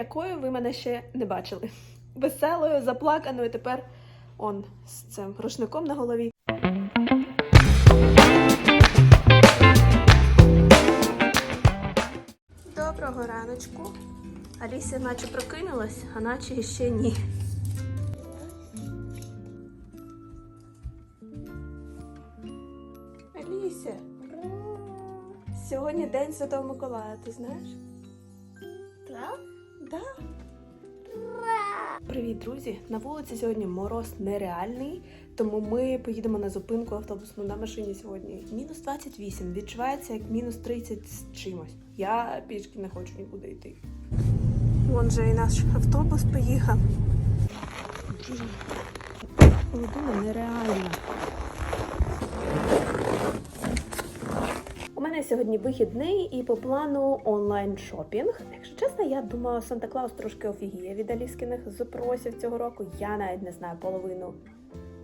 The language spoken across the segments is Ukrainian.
якою ви мене ще не бачили. Веселою, заплаканою тепер он з цим рушником на голові. Доброго раночку. Алісія наче прокинулась, а наче ще ні. Аліся, сьогодні день Святого Миколая, ти знаєш? Привіт, друзі! На вулиці сьогодні мороз нереальний, тому ми поїдемо на зупинку автобусну на машині сьогодні. Мінус 28, відчувається як мінус 30 з чимось. Я пішки не хочу нікуди йти. Вон же і наш автобус поїхав. Людина нереальна. У мене сьогодні вихідний і по плану онлайн шопінг. Якщо чесно, я думаю, Санта Клаус трошки офігіє від Аліскиних запросів цього року. Я навіть не знаю половину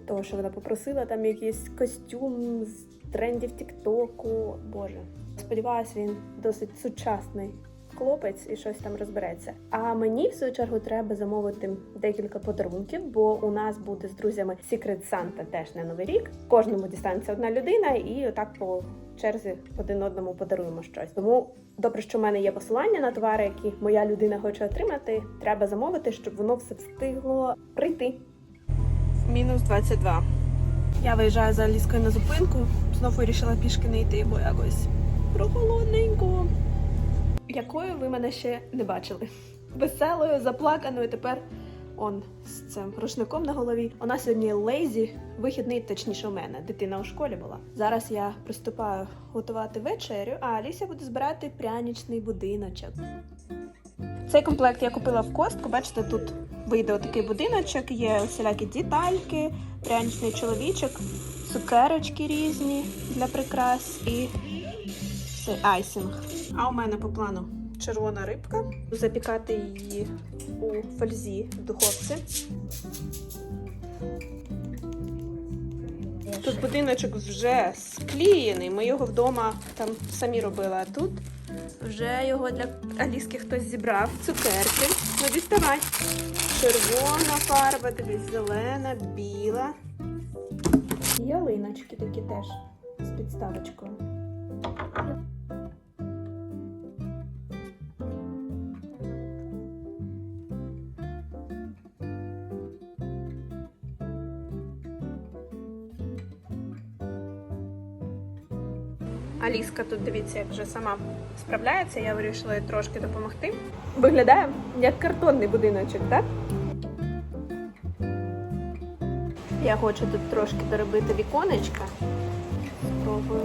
того, що вона попросила. Там якийсь костюм з трендів Тіктоку. Боже, сподіваюсь, він досить сучасний. Хлопець і щось там розбереться. А мені в свою чергу треба замовити декілька подарунків, бо у нас буде з друзями Secret Santa теж на новий рік. Кожному дістанеться одна людина, і отак по черзі один одному подаруємо щось. Тому добре, що в мене є посилання на товари, які моя людина хоче отримати. Треба замовити, щоб воно все встигло прийти. Мінус 22. Я виїжджаю за Аліскою на зупинку. Знову вирішила пішки не йти, бо якось прохолодненько. Якою ви мене ще не бачили? Веселою, заплаканою тепер он з цим рушником на голові. У нас сьогодні лейзі, вихідний, точніше у мене. Дитина у школі була. Зараз я приступаю готувати вечерю, а Аліся буде збирати прянічний будиночок. Цей комплект я купила в костку. Бачите, тут вийде такий будиночок, є всілякі детальки, пряничний чоловічок, цукерочки різні для прикрас і цей айсинг. А у мене по плану червона рибка. Запікати її у фользі в духовці. Тут будиночок вже склеєний. Ми його вдома там самі робили, а тут вже його для Аліски хтось зібрав. Цукерки. Ну, діставай. Червона фарба, дивись, зелена, біла. Ялиночки такі теж з підставочкою. Аліска тут дивіться, як вже сама справляється. Я вирішила їй трошки допомогти. Виглядає як картонний будиночок, так? Я хочу тут трошки доробити віконечка. Спробую.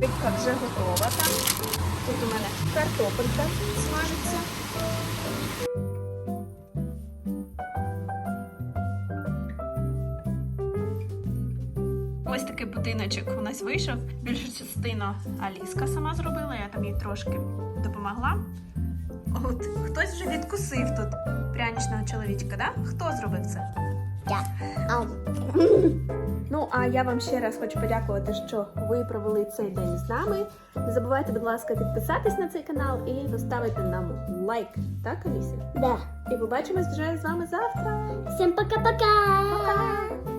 Рибка вже готова там. Тут у мене картопелька смажиться. Ось такий будиночок у нас вийшов. Більшу частину Аліска сама зробила, я там їй трошки допомогла. От хтось вже відкусив тут пряничного чоловічка, да? Хто зробив це? Я. Ну а я вам ще раз хочу подякувати, що ви провели цей день з нами. Не забувайте, будь ласка, підписатись на цей канал і поставити нам лайк. Так, Алісі? Да. І побачимось вже з вами завтра. Всем пока-пока. Пока!